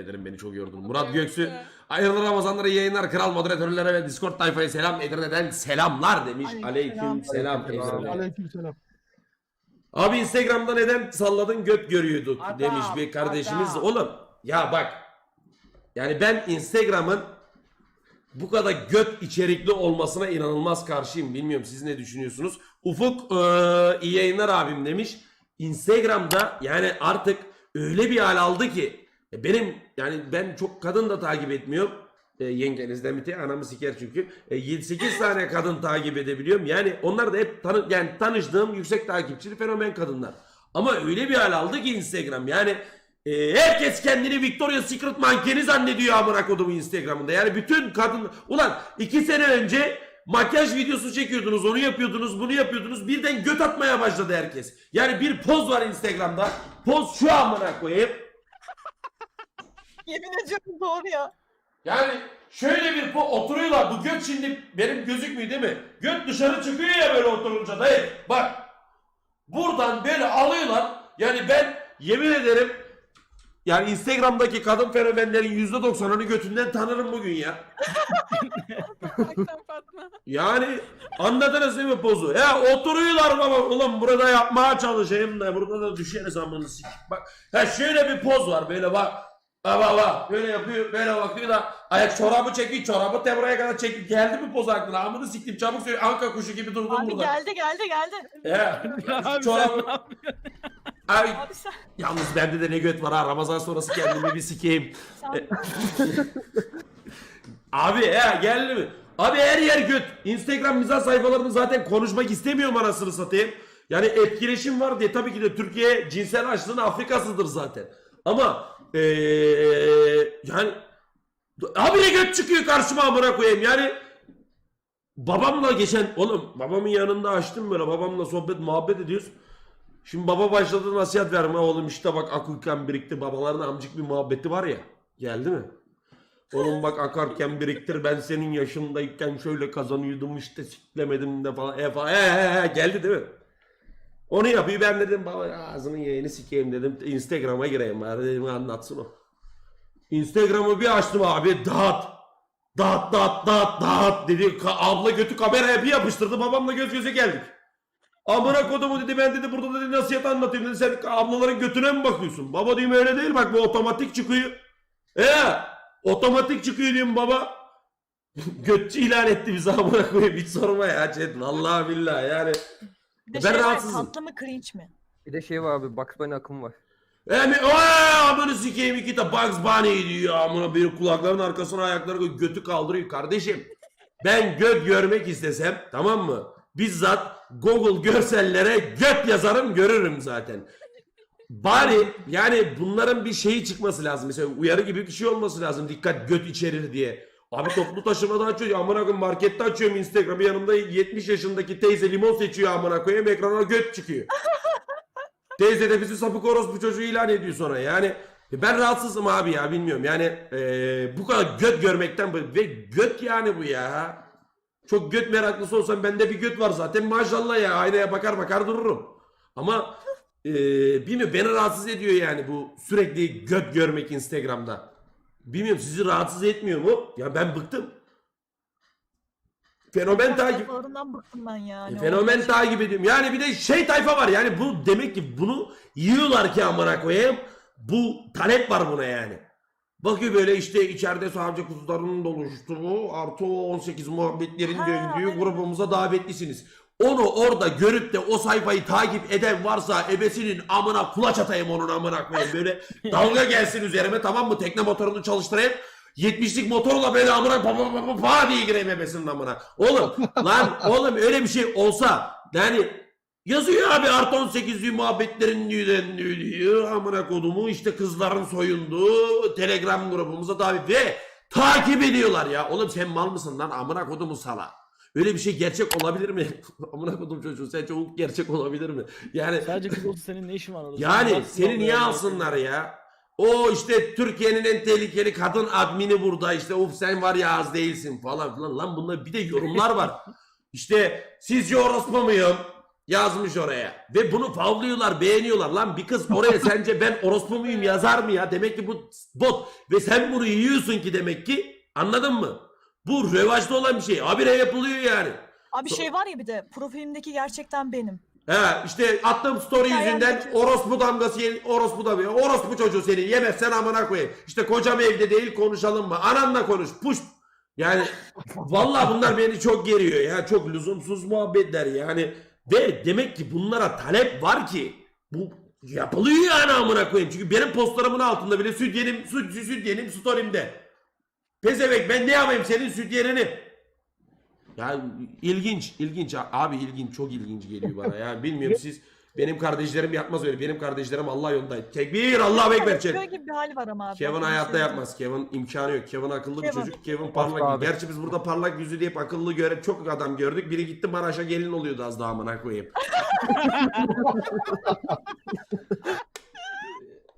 ederim beni çok yordun. Murat Göksu hayırlı Ramazanları yayınlar kral moderatörlere ve Discord tayfaya selam Edirne'den selamlar demiş. Aleyküm selam. Edirne. Aleykümselam. Abi Instagram'da neden salladın göt görüyorduk Adam, demiş bir kardeşimiz. adam. Oğlum ya bak yani ben Instagram'ın bu kadar göt içerikli olmasına inanılmaz karşıyım. Bilmiyorum siz ne düşünüyorsunuz? Ufuk eee, iyi yayınlar abim demiş. Instagram'da yani artık öyle bir hal aldı ki e, benim yani ben çok kadın da takip etmiyorum. E, yengenizden bir tek anamı siker çünkü. E, 7-8 tane kadın takip edebiliyorum. Yani onlar da hep tanı, yani tanıştığım yüksek takipçili fenomen kadınlar. Ama öyle bir hal aldı ki Instagram yani e, herkes kendini Victoria's Secret mankeni zannediyor amına kodumu Instagram'ında. Yani bütün kadın ulan iki sene önce makyaj videosu çekiyordunuz, onu yapıyordunuz, bunu yapıyordunuz. Birden göt atmaya başladı herkes. Yani bir poz var Instagram'da. Poz şu amına koyayım. Yemin ediyorum doğru ya. Yani şöyle bir po oturuyorlar. Bu göt şimdi benim gözükmüyor değil mi? Göt dışarı çıkıyor ya böyle oturunca dayı. Bak. Buradan böyle alıyorlar. Yani ben yemin ederim yani Instagram'daki kadın fenomenlerin %90'ını götünden tanırım bugün ya. Yani anladınız değil mi pozu? Ya oturuyorlar baba. Ulan burada yapmaya çalışayım da burada da düşeriz amını sik. Bak ha şöyle bir poz var böyle bak. Bak bak bak. Böyle yapıyor böyle bakıyor da ayak çorabı çekiyor çorabı te buraya kadar çekiyor. Geldi mi poz aklına amını siktim çabuk söyle anka kuşu gibi durdum Abi burada. geldi geldi geldi. Ya. Abi Çorabı. Abi, Abi sen, yalnız bende de ne göt var ha Ramazan sonrası kendimi bir sikeyim. sen Abi ya geldi mi? Abi her yer göt. Instagram mizah sayfalarını zaten konuşmak istemiyorum anasını satayım. Yani etkileşim var diye tabii ki de Türkiye cinsel açlığın Afrikasıdır zaten. Ama eee yani abi ne göt çıkıyor karşıma amına koyayım yani babamla geçen oğlum babamın yanında açtım böyle babamla sohbet muhabbet ediyoruz. Şimdi baba başladı nasihat verme oğlum işte bak akılken birikti babaların amcık bir muhabbeti var ya geldi mi? Oğlum bak akarken biriktir ben senin yaşındayken şöyle kazanıyordum işte siklemedim de falan. E, falan. E, e, e, geldi değil mi? Onu yapıyor ben dedim baba ağzının yayını sikeyim dedim. Instagram'a gireyim bari dedim anlatsın o. Instagram'ı bir açtım abi dağıt. Dağıt dağıt dağıt dağıt dedi. Ka- abla götü kameraya bir yapıştırdı babamla göz göze geldik. Amına kodumu dedi ben dedi burada dedi nasihat anlatayım dedi sen ablaların götüne mi bakıyorsun? Baba diyeyim öyle değil bak bu otomatik çıkıyor. E otomatik çıkıyor diyeyim baba. Götçü ilan etti bizi amına koyayım hiç sorma ya chat vallahi billahi yani. Bir de Ben şey var, rahatsızım. tatlı mı cringe mi? Bir de şey var abi Bugs Bunny akım var. Yani ooo amına sikeyim iki de Bugs Bunny diyor amına bir kulakların arkasına ayakları koyup götü kaldırıyor kardeşim. Ben göt görmek istesem tamam mı? Bizzat Google görsellere göt yazarım görürüm zaten. Bari yani bunların bir şeyi çıkması lazım. Mesela uyarı gibi bir şey olması lazım. Dikkat göt içerir diye. Abi toplu taşımada açıyor. Amına koyayım markette açıyorum Instagram'ı yanımda 70 yaşındaki teyze limon seçiyor amına koyayım ekrana göt çıkıyor. Teyze de bizi sapık orospu çocuğu ilan ediyor sonra. Yani ben rahatsızım abi ya bilmiyorum. Yani eee, bu kadar göt görmekten ve göt yani bu ya. Çok göt meraklısı olsam bende bir göt var zaten maşallah ya aynaya bakar bakar dururum. Ama eee bilmiyorum beni rahatsız ediyor yani bu sürekli göt görmek Instagram'da. Bilmiyorum sizi rahatsız etmiyor mu? Ya ben bıktım. Fenomen takip Sayfalarından bıktım ben ya. e, Fenomen takip ediyorum. Yani bir de şey tayfa var yani bu demek ki bunu yiyorlar ki amına koyayım. Bu talep var buna yani. Bakıyor böyle işte içeride sadece kuzuların doluştuğu artı o 18 muhabbetlerin Ha, döndüğü grubumuza davetlisiniz. Onu orada görüp de o sayfayı takip eden varsa ebesinin amına kulaç atayım onun amına koyayım. Böyle dalga gelsin üzerime tamam mı? Tekne motorunu çalıştırayım. 70'lik motorla böyle amına pa pa pa pa diye gireyim ebesinin amına. Oğlum lan oğlum öyle bir şey olsa yani yazıyor abi artı 18'li muhabbetlerin diyor amına kodumu işte kızların soyunduğu telegram grubumuza davet ve takip ediyorlar ya. Oğlum sen mal mısın lan amına kodumu sala. Öyle bir şey gerçek olabilir mi? amına kodum çocuğu sence o gerçek olabilir mi? Yani Sadece kız olsa senin ne işin var orada? yani Sen seni niye alsınlar ya? O işte Türkiye'nin en tehlikeli kadın admini burada işte uf sen var ya az değilsin falan filan. Lan bunlar bir de yorumlar var. İşte sizce orospu muyum? Yazmış oraya. Ve bunu favlıyorlar, beğeniyorlar. Lan bir kız oraya sence ben orospu muyum yazar mı ya? Demek ki bu bot. Ve sen bunu yiyorsun ki demek ki. Anladın mı? Bu revaçta olan bir şey. Habire yapılıyor yani. Abi So- şey var ya bir de profilimdeki gerçekten benim. He işte attığım story Hikayem yüzünden orospu damgası orospu da orospu çocuğu seni yemezsen amına koyayım. İşte kocam evde değil konuşalım mı? Ananla konuş. Puş. Yani vallahi bunlar beni çok geriyor ya. Çok lüzumsuz muhabbetler yani. Ve demek ki bunlara talep var ki bu yapılıyor yani amına koyayım. Çünkü benim postlarımın altında bile süt yenim, süt, süt, süt yenim story'imde. Pezevenk ben ne yapayım senin süt yenini? Ya ilginç, ilginç abi ilginç, çok ilginç geliyor bana ya. Bilmiyorum siz benim kardeşlerim yapmaz öyle. Benim kardeşlerim Allah yolunda. Tekbir Allah ekber Böyle gibi bir hali var ama abi. Kevin hayatta söyleyeyim. yapmaz. Kevin imkanı yok. Kevin akıllı bir Kevin. çocuk. Kevin parlak. abi. Gerçi biz burada parlak yüzü deyip akıllı göre çok adam gördük. Biri gitti Maraş'a gelin oluyordu az daha amına koyayım.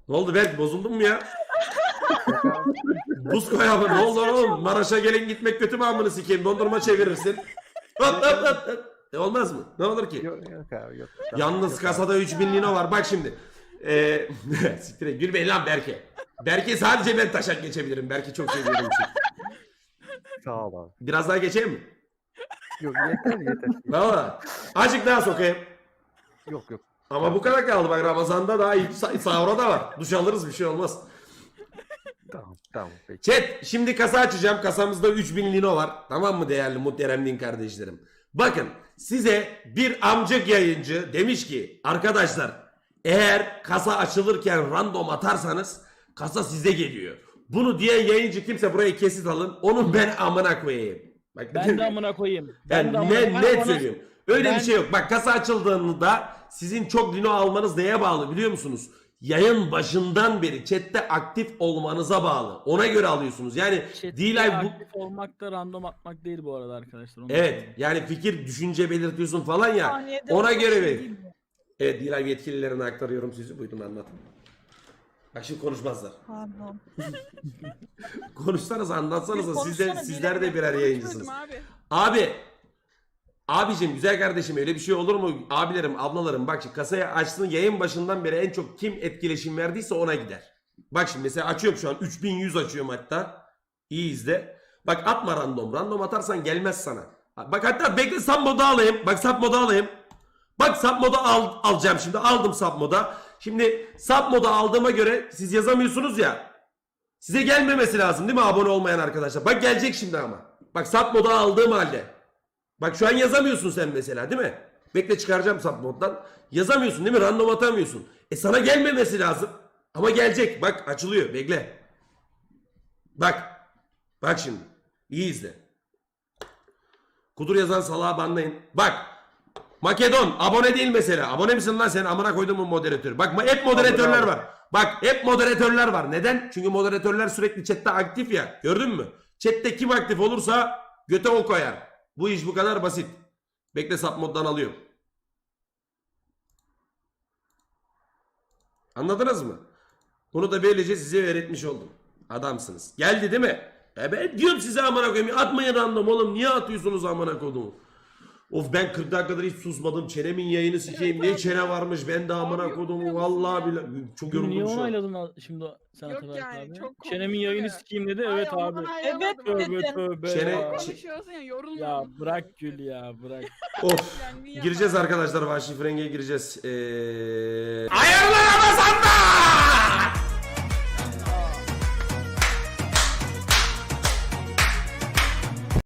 ne oldu Berk bozuldun mu ya? Buz koy abi ne oldu oğlum? Maraş'a gelin gitmek kötü mü amını sikeyim? Dondurma çevirirsin. E olmaz mı? Ne olur ki? Yok yok abi yok. Yalnız kasada 3000 lira var. Bak şimdi. Ee, siktir et. Gülmeyin lan Berke. Berke sadece ben taşak geçebilirim. Berke çok seviyorum çünkü. Sağ ol abi. Biraz daha geçeyim mi? Yok yeter yeter. Valla. Azıcık daha sokayım. Yok yok. Ama bu kadar kaldı. Bak Ramazan'da daha iyi. Sa- Sahura da var. Duş alırız bir şey olmaz. Tamam tamam peki. Chat şimdi kasa açacağım. Kasamızda 3000 lino var. Tamam mı değerli muhterem din kardeşlerim? Bakın size bir amcık yayıncı demiş ki arkadaşlar eğer kasa açılırken random atarsanız kasa size geliyor. Bunu diyen yayıncı kimse buraya kesit alın. Onun ben amına koyayım. Bak, Ben de amına koyayım. Ben yani de amına- ne, Ben net ona- söylüyorum. Öyle ben- bir şey yok. Bak kasa açıldığında sizin çok lino almanız neye bağlı biliyor musunuz? Yayın başından beri chatte aktif olmanıza bağlı. Ona göre alıyorsunuz. Yani D-Live bu... aktif olmak da random atmak değil bu arada arkadaşlar. onu Evet söyleyeyim. yani fikir, düşünce belirtiyorsun falan ya. Saniyede Ona göre şey ver. değil bu. Evet D-Live yetkililerine aktarıyorum sizi. Buyurun anlatın. Bak şimdi konuşmazlar. Pardon. Konuşsanız anlatsanız sizler, sizler de birer yayıncısınız. Abi. Abi Abicim güzel kardeşim öyle bir şey olur mu? Abilerim ablalarım bak şimdi kasayı açtın yayın başından beri en çok kim etkileşim verdiyse ona gider. Bak şimdi mesela açıyorum şu an 3100 açıyorum hatta. İyi izle. Bak atma random. Random atarsan gelmez sana. Bak hatta bekle sub moda alayım. Bak sub moda alayım. Bak sub moda al, alacağım şimdi. Aldım sub moda. Şimdi sub moda aldığıma göre siz yazamıyorsunuz ya. Size gelmemesi lazım değil mi abone olmayan arkadaşlar? Bak gelecek şimdi ama. Bak sub moda aldığım halde. Bak şu an yazamıyorsun sen mesela değil mi? Bekle çıkaracağım sub moddan. Yazamıyorsun değil mi? Random atamıyorsun. E sana gelmemesi lazım. Ama gelecek. Bak açılıyor. Bekle. Bak. Bak şimdi. İyi izle. Kudur yazan salağı banlayın. Bak. Makedon abone değil mesela. Abone misin lan sen? Amına koydum mu moderatör? Bak hep moderatörler var. Bak hep moderatörler var. Neden? Çünkü moderatörler sürekli chatte aktif ya. Gördün mü? Chatte kim aktif olursa göte o koyar. Bu iş bu kadar basit. Bekle sap moddan alıyorum. Anladınız mı? Bunu da böylece size öğretmiş oldum. Adamsınız. Geldi değil mi? E ben diyorum size amına koyayım. Atmayın random oğlum. Niye atıyorsunuz amına koyduğumu? Of ben 40 dakikadır hiç susmadım. Çenemin yayını sikeyim. Ne çene varmış. Ben de amına Abi, yok musun Vallahi billahi. Çok Bugün niye yoruldum şu an. onayladın al- şimdi sen Yok Ataberk yani, abi? çok Çenemin konuştu yayını ya. sikeyim dedi. Ay, Evet onu abi. Evet Tövbe dedi. tövbe Çene- ya. Konuşuyorsun ya yorulma. Ya bırak gül ya bırak. Of. Yani Gireceğiz yapar. arkadaşlar. Vahşi Frenge gireceğiz. Ee... Hayırlı Ramazanlar!